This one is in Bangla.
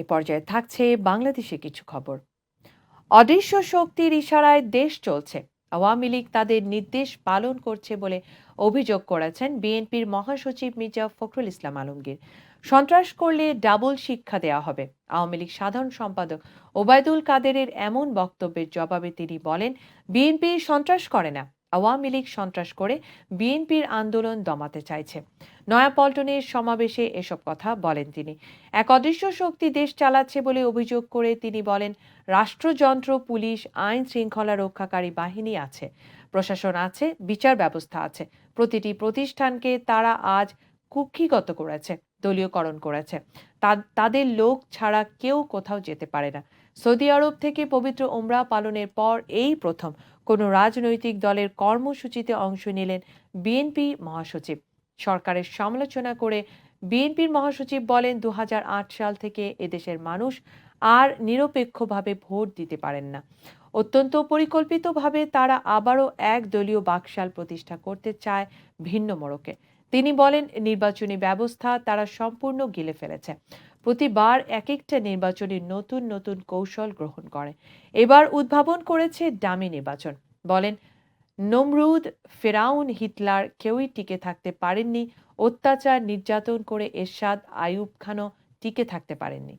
এ পর্যায়ে থাকছে বাংলাদেশে কিছু খবর। অদৃশ্য শক্তির ইশারায় দেশ চলছে। আওয়ামী লীগ তাদের নির্দেশ পালন করছে বলে অভিযোগ করেছেন বিএনপির মহাসচিব মির্জা ফখরুল ইসলাম আলমগীর। সন্ত্রাস করলে ডাবল শিক্ষা দেওয়া হবে। আওয়ামী লীগ সাধারণ সম্পাদক ওবায়দুল কাদেরের এমন বক্তব্যের জবাবে তিনি বলেন, বিএনপি সন্ত্রাস করে না। আওয়ামী লীগ সন্ত্রাস করে বিএনপির আন্দোলন দমাতে চাইছে। নয়াপল্টনের সমাবেশে এসব কথা বলেন তিনি। এক অদৃশ্য শক্তি দেশ চালাচ্ছে বলে অভিযোগ করে তিনি বলেন, রাষ্ট্রযন্ত্র, পুলিশ, আইন শৃঙ্খলা রক্ষাকারী বাহিনী আছে, প্রশাসন আছে, বিচার ব্যবস্থা আছে। প্রতিটি প্রতিষ্ঠানকে তারা আজ কুক্ষিগত করেছে। দলীয়করণ করেছে। তাদের লোক ছাড়া কেউ কোথাও যেতে পারে না। সৌদি আরব থেকে পবিত্র ওমরা পালনের পর এই প্রথম কোনো রাজনৈতিক দলের কর্মসূচিতে অংশ নিলেন বিএনপি মহাসচিব। সরকারের সমালোচনা করে বিএনপির মহাসচিব বলেন দু হাজার আট সাল থেকে এদেশের মানুষ আর নিরপেক্ষভাবে ভোট দিতে পারেন না। অত্যন্ত পরিকল্পিতভাবে তারা আবারও এক দলীয় বাকশাল প্রতিষ্ঠা করতে চায় ভিন্ন মোড়কে। তিনি বলেন, নির্বাচনী ব্যবস্থা তারা সম্পূর্ণ গিলে ফেলেছে। প্রতিবার এক একটা নির্বাচনে নতুন নতুন কৌশল গ্রহণ করে। এবার উদ্ভাবন করেছে ডামি নির্বাচন। বলেন, নমরুদ, ফেরাউন, হিটলার কেউই টিকে থাকতে পারেননি। অত্যাচার, নির্যাতন করে এরশাদ, আইয়ুব খানও টিকে থাকতে পারেননি।